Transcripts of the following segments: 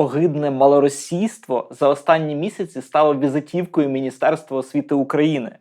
Огидне малоросійство за останні місяці стало візитівкою Міністерства освіти України.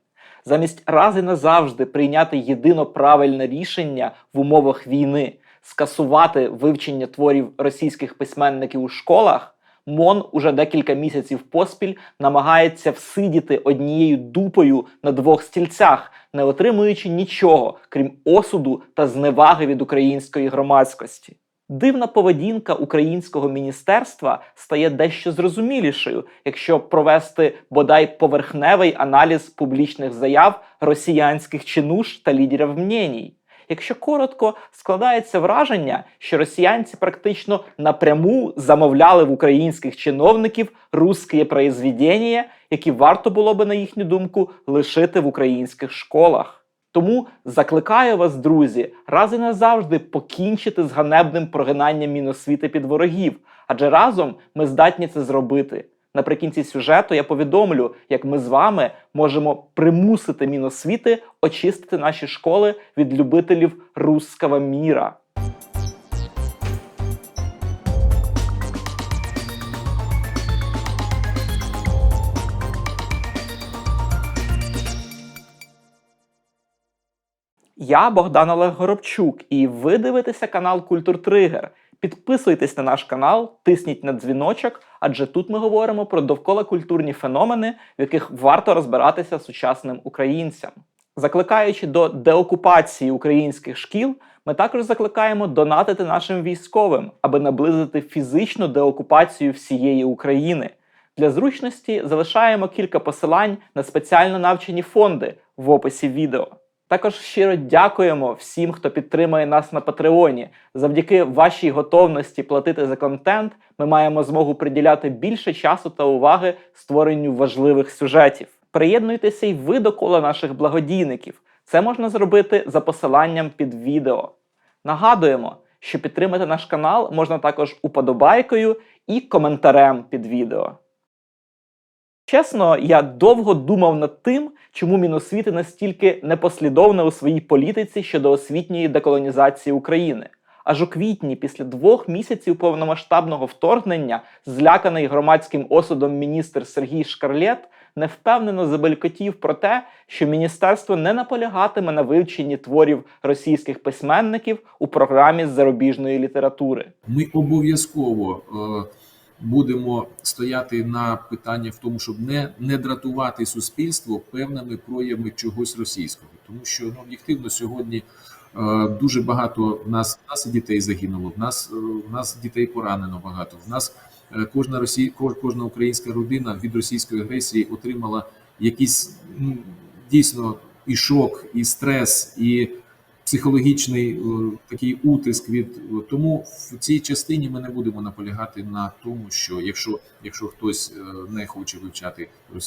Замість раз і назавжди прийняти єдино правильне рішення в умовах війни, скасувати вивчення творів російських письменників у школах, МОН уже декілька місяців поспіль намагається всидіти однією дупою на двох стільцях, не отримуючи нічого, крім осуду та зневаги від української громадськості. Дивна поведінка українського міністерства стає дещо зрозумілішою, якщо провести бодай поверхневий аналіз публічних заяв росіянських чинуш та лідерів мнєній. Якщо коротко, складається враження, що росіянці практично напряму замовляли в українських чиновників русське произведення, які варто було би, на їхню думку, лишити в українських школах. Тому закликаю вас, друзі, раз і назавжди покінчити з ганебним прогинанням міносвіти під ворогів, адже разом ми здатні це зробити. Наприкінці сюжету я повідомлю, як ми з вами можемо примусити міносвіти очистити наші школи від любителів русского міра. Я Богдан Олег Горобчук, і ви дивитеся канал Культур Тригер. Підписуйтесь на наш канал, тисніть на дзвіночок, адже тут ми говоримо про довкола культурні феномени, в яких варто розбиратися сучасним українцям. Закликаючи до деокупації українських шкіл, ми також закликаємо донатити нашим військовим, аби наблизити фізичну деокупацію всієї України. Для зручності залишаємо кілька посилань на спеціально навчені фонди в описі відео. Також щиро дякуємо всім, хто підтримує нас на Патреоні. Завдяки вашій готовності платити за контент, ми маємо змогу приділяти більше часу та уваги створенню важливих сюжетів. Приєднуйтеся й ви до кола наших благодійників. Це можна зробити за посиланням під відео. Нагадуємо, що підтримати наш канал можна також уподобайкою і коментарем під відео. Чесно, я довго думав над тим, чому Міносвіти настільки непослідовна у своїй політиці щодо освітньої деколонізації України. Аж у квітні, після двох місяців повномасштабного вторгнення, зляканий громадським осудом міністр Сергій Шкарлєт невпевнено забелькотів про те, що міністерство не наполягатиме на вивченні творів російських письменників у програмі з зарубіжної літератури. Ми обов'язково е, будемо стояти на питання в тому, щоб не, не дратувати суспільство певними проявами чогось російського, тому що ну, об'єктивно сьогодні. е, Дуже багато в нас в нас і дітей загинуло. В нас е, в нас дітей поранено багато. В нас е, кожна Росія, кожна українська родина від російської агресії отримала якийсь ну, дійсно і шок, і стрес, і психологічний е, такий утиск від тому в цій частині ми не будемо наполягати на тому, що якщо якщо хтось е, не хоче вивчати е,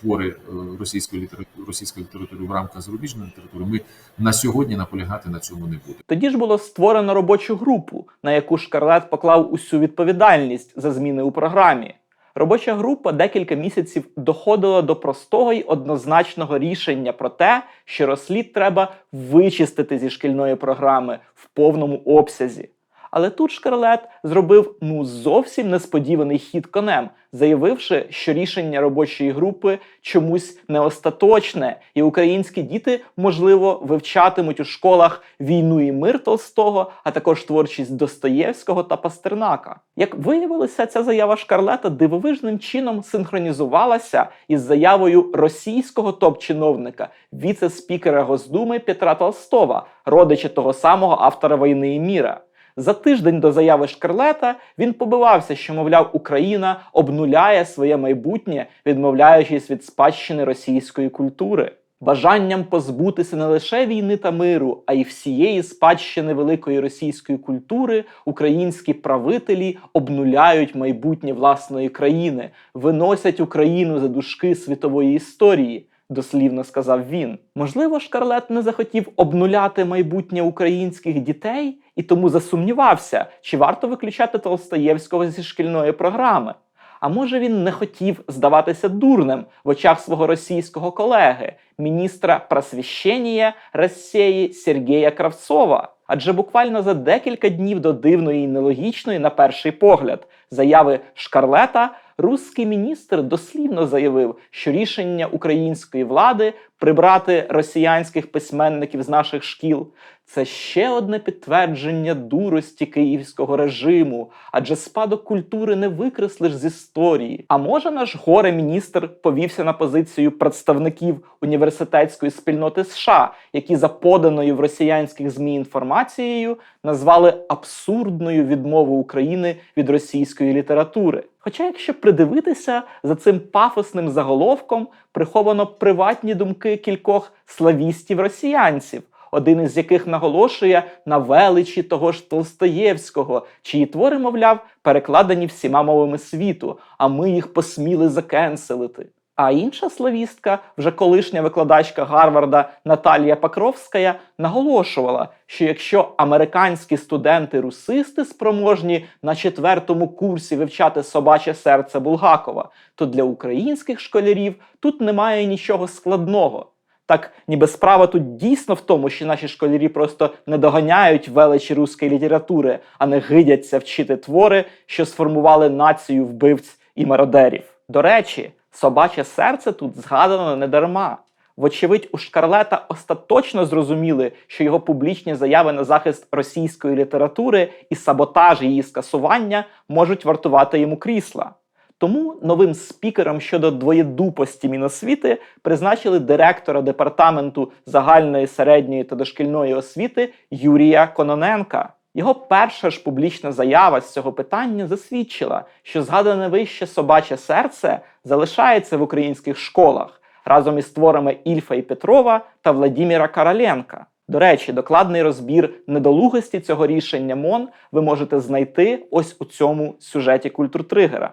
твори е, російської літератури російської літератури в рамках зарубіжної літератури, ми на сьогодні наполягати на цьому не будемо. Тоді ж було створено робочу групу, на яку Шкарлет поклав усю відповідальність за зміни у програмі. Робоча група декілька місяців доходила до простого й однозначного рішення про те, що розслід треба вичистити зі шкільної програми в повному обсязі. Але тут Шкарлет зробив ну зовсім несподіваний хід конем, заявивши, що рішення робочої групи чомусь не остаточне, і українські діти, можливо, вивчатимуть у школах війну і мир Толстого, а також творчість Достоєвського та Пастернака. Як виявилося, ця заява Шкарлета дивовижним чином синхронізувалася із заявою російського топ-чиновника, віце-спікера Госдуми Петра Толстова, родича того самого автора війни і міра. За тиждень до заяви Шкарлета він побивався, що, мовляв, Україна обнуляє своє майбутнє, відмовляючись від спадщини російської культури. Бажанням позбутися не лише війни та миру, а й всієї спадщини великої російської культури, українські правителі обнуляють майбутнє власної країни, виносять Україну за дужки світової історії. Дослівно сказав він. Можливо, Шкарлет не захотів обнуляти майбутнє українських дітей і тому засумнівався, чи варто виключати Толстоєвського зі шкільної програми. А може він не хотів здаватися дурним в очах свого російського колеги, міністра просвіщення Росії Сергія Кравцова. Адже буквально за декілька днів до дивної і нелогічної, на перший погляд, заяви Шкарлета, русський міністр дослівно заявив, що рішення української влади прибрати росіянських письменників з наших шкіл це ще одне підтвердження дурості київського режиму, адже спадок культури не викреслиш з історії. А може наш горе міністр повівся на позицію представників університетської спільноти США, які за поданою в росіянських змі інформацією назвали абсурдною відмову України від російської літератури. Хоча, якщо придивитися за цим пафосним заголовком, приховано приватні думки кількох славістів-росіянців, один із яких наголошує на величі того ж Толстоєвського, чиї твори, мовляв, перекладені всіма мовами світу, а ми їх посміли закенселити. А інша славістка, вже колишня викладачка Гарварда Наталія Покровська, наголошувала, що якщо американські студенти-русисти спроможні на четвертому курсі вивчати собаче серце Булгакова, то для українських школярів тут немає нічого складного. Так, ніби справа тут дійсно в тому, що наші школярі просто не доганяють величі руської літератури, а не гидяться вчити твори, що сформували націю вбивць і мародерів. До речі, собаче серце тут згадано не дарма. Вочевидь, у Шкарлета остаточно зрозуміли, що його публічні заяви на захист російської літератури і саботаж її скасування можуть вартувати йому крісла. Тому новим спікером щодо двоєдупості Міносвіти призначили директора департаменту загальної середньої та дошкільної освіти Юрія Кононенка. Його перша ж публічна заява з цього питання засвідчила, що згадане вище собаче серце залишається в українських школах разом із творами Ільфа і Петрова та Владіміра Короленка. До речі, докладний розбір недолугості цього рішення МОН ви можете знайти ось у цьому сюжеті культуртригера.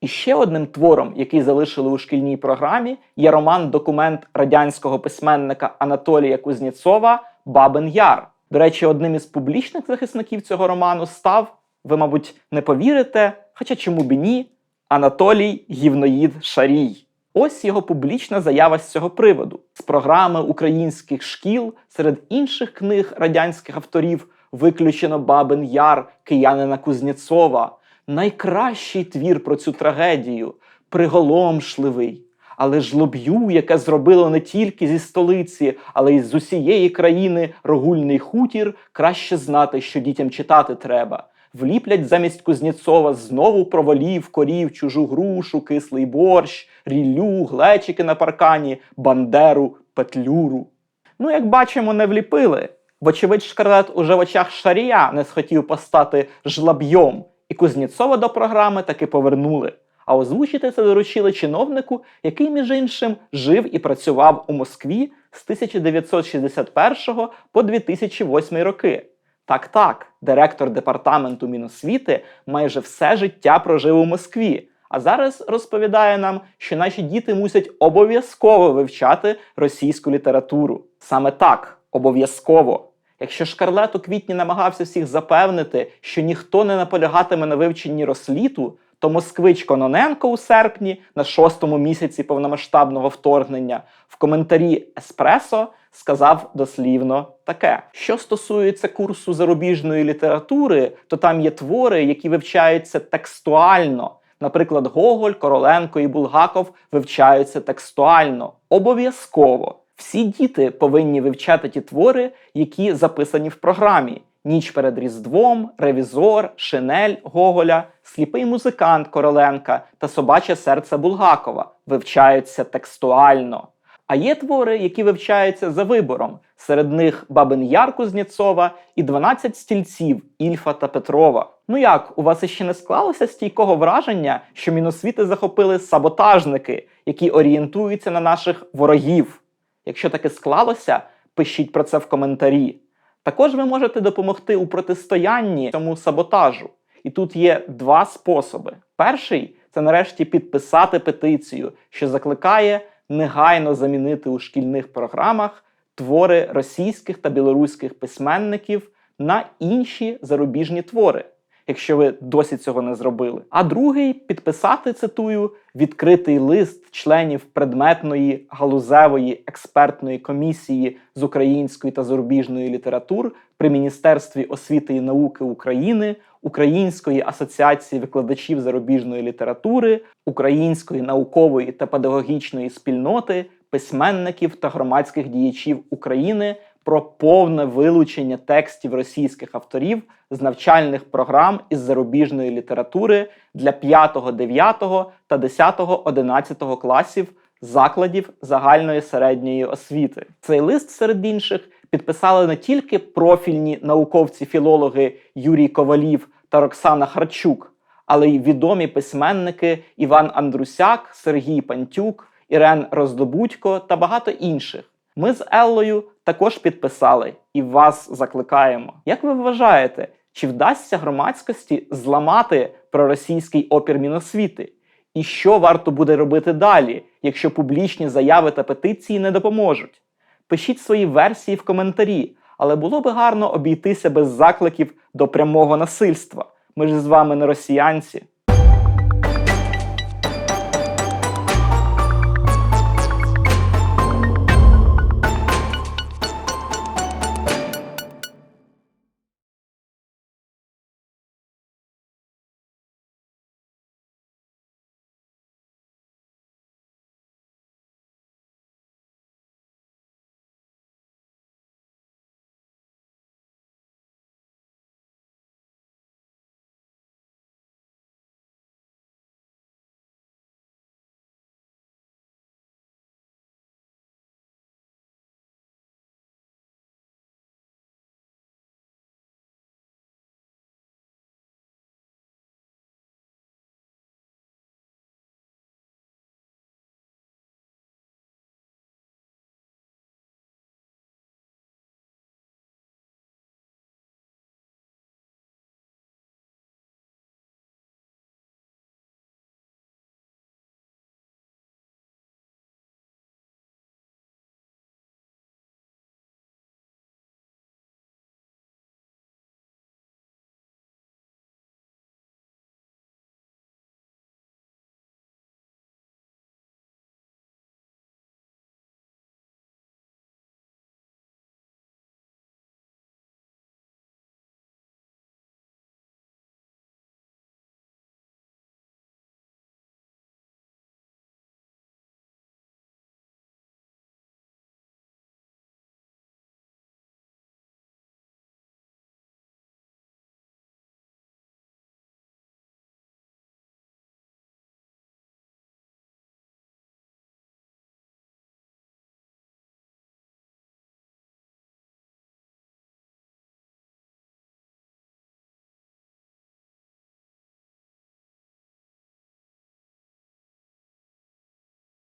І ще одним твором, який залишили у шкільній програмі, є роман-документ радянського письменника Анатолія Кузнєцова Бабин Яр. До речі, одним із публічних захисників цього роману став, ви, мабуть, не повірите, хоча чому б і ні, Анатолій Гівноїд Шарій. Ось його публічна заява з цього приводу. З програми українських шкіл серед інших книг радянських авторів виключено Бабин Яр киянина Кузнєцова. Найкращий твір про цю трагедію, приголомшливий, але жлоб'ю, яке зробило не тільки зі столиці, але й з усієї країни рогульний хутір, краще знати, що дітям читати треба. Вліплять замість Кузнєцова знову про волів, корів, чужу грушу, кислий борщ, ріллю, глечики на паркані, бандеру, петлюру. Ну, як бачимо, не вліпили. Вочевидь, Шкарлет уже в очах Шарія не схотів постати жлаб'йом, і Кузнєцова до програми таки повернули. А озвучити це доручили чиновнику, який, між іншим, жив і працював у Москві з 1961 по 2008 роки. Так, так, директор департаменту Міносвіти майже все життя прожив у Москві. А зараз розповідає нам, що наші діти мусять обов'язково вивчати російську літературу. Саме так, обов'язково. Якщо Шкарлет у квітні намагався всіх запевнити, що ніхто не наполягатиме на вивченні росліту, то москвич Кононенко у серпні, на шостому місяці повномасштабного вторгнення, в коментарі Еспресо сказав дослівно таке: що стосується курсу зарубіжної літератури, то там є твори, які вивчаються текстуально. Наприклад, Гоголь, Короленко і Булгаков вивчаються текстуально. Обов'язково. Всі діти повинні вивчати ті твори, які записані в програмі: Ніч перед Різдвом, Ревізор, Шинель Гоголя, Сліпий музикант Короленка та Собаче серце Булгакова вивчаються текстуально. А є твори, які вивчаються за вибором. Серед них Бабин Яр Кузнєцова і 12 стільців Ільфа та Петрова. Ну як, у вас іще не склалося стійкого враження, що міносвіти захопили саботажники, які орієнтуються на наших ворогів? Якщо таке склалося, пишіть про це в коментарі. Також ви можете допомогти у протистоянні цьому саботажу. І тут є два способи. Перший це нарешті підписати петицію, що закликає негайно замінити у шкільних програмах твори російських та білоруських письменників на інші зарубіжні твори, якщо ви досі цього не зробили. А другий підписати, цитую, відкритий лист членів предметної галузевої експертної комісії з української та зарубіжної літератур при Міністерстві освіти і науки України, Української асоціації викладачів зарубіжної літератури, Української наукової та педагогічної спільноти, письменників та громадських діячів України про повне вилучення текстів російських авторів з навчальних програм із зарубіжної літератури для 5, 9 та 10, 11 класів закладів загальної середньої освіти. Цей лист серед інших підписали не тільки профільні науковці-філологи Юрій Ковалів та Роксана Харчук, але й відомі письменники Іван Андрусяк, Сергій Пантюк, Ірен Роздобудько та багато інших. Ми з Еллою також підписали і вас закликаємо. Як ви вважаєте, чи вдасться громадськості зламати проросійський опір Міносвіти? І що варто буде робити далі, якщо публічні заяви та петиції не допоможуть? Пишіть свої версії в коментарі, але було би гарно обійтися без закликів до прямого насильства. Ми ж з вами не росіянці.